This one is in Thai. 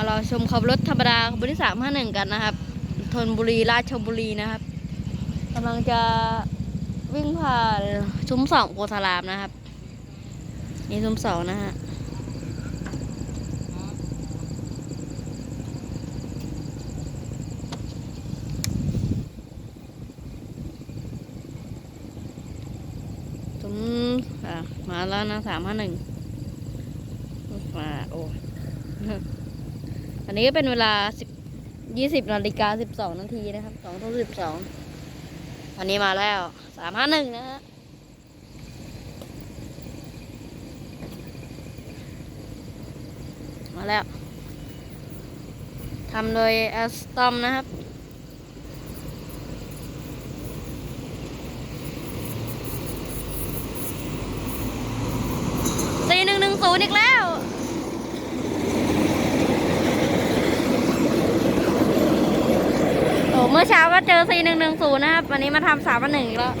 มาเราชมขับรถธรรมดาขบวนที่สามห้าหนึ่งกันนะครับธนบุรีราชบุรีนะครับกำลังจะวิ่งผ่านซุ้มสองโพธารามนะครับ นี่ซุ้มสองนะฮะซุ้มอะมาแล้วนะสามห้าหนึ่งมาโอ้ อันนี้ก็เป็นเวลาสิบยี่สิบนาฬิกาสิบสองนาทีนะครับสองทุ่มสิบสองอันนี้มาแล้วสามห้าหนึ่งนะฮะมาแล้วทำโดยแอสตอมนะครับสี่หนึ่งหนึ่งศูนย์อีกแล้ว โอ้ เมื่อเช้าก็เจอ4110นะครับ วันนี้มาทำสามวันหนึ่งอีกแล้ว